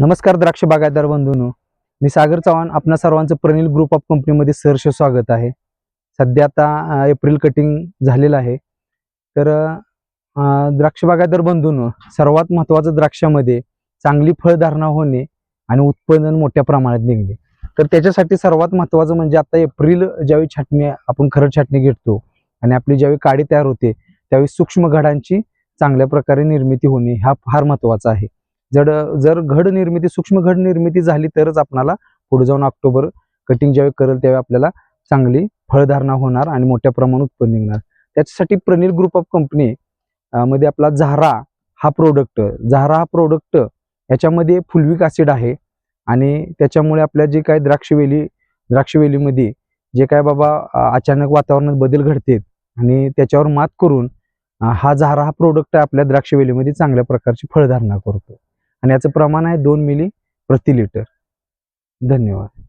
नमस्कार द्राक्ष बागायतदार बंधूंनो. मी सागर चव्हाण आपणा सर्वांचं प्रणील ग्रुप ऑफ कंपनीमध्ये सहर्ष स्वागत आहे. सध्या आता एप्रिल कटिंग झालेलं आहे. तर द्राक्ष बागायतदार बंधूंनो सर्वात महत्त्वाचं द्राक्षामध्ये चांगली फळधारणा होणे आणि उत्पादन मोठ्या प्रमाणात निघणे. तर त्याच्यासाठी सर्वात महत्त्वाचं म्हणजे आता एप्रिल ज्यावेळी छाटणी आपण खरं छाटणी घेतो आणि आपली ज्यावेळी काडी तयार होते त्यावेळी सूक्ष्म घडांची चांगल्या प्रकारे निर्मिती होणे हा फार महत्त्वाचा आहे. जर जर घड निर्मिती सूक्ष्म घड निर्मिती झाली तरच आपणाला पुढे जाऊन ऑक्टोबर कटिंग ज्यावेळी करेल त्यावेळी आपल्याला चांगली फळधारणा होणार आणि मोठ्या प्रमाणात उत्पन्न निघणार. त्याच्यासाठी प्रणील ग्रुप ऑफ कंपनी मध्ये आपला झारा हा प्रोडक्ट झारा हा प्रोडक्ट याच्यामध्ये फुलविक ॲसिड आहे आणि त्याच्यामुळे आपल्या जे काय द्राक्षवेली द्राक्षवेलीमध्ये जे काय बाबा अचानक वातावरणात बदल घडतात आणि त्याच्यावर मात करून हा झारा हा प्रोडक्ट आपल्या द्राक्षवेलीमध्ये चांगल्या प्रकारची फळधारणा करतो. आणि याचं प्रमाण आहे दोन मिली प्रति लिटर. धन्यवाद.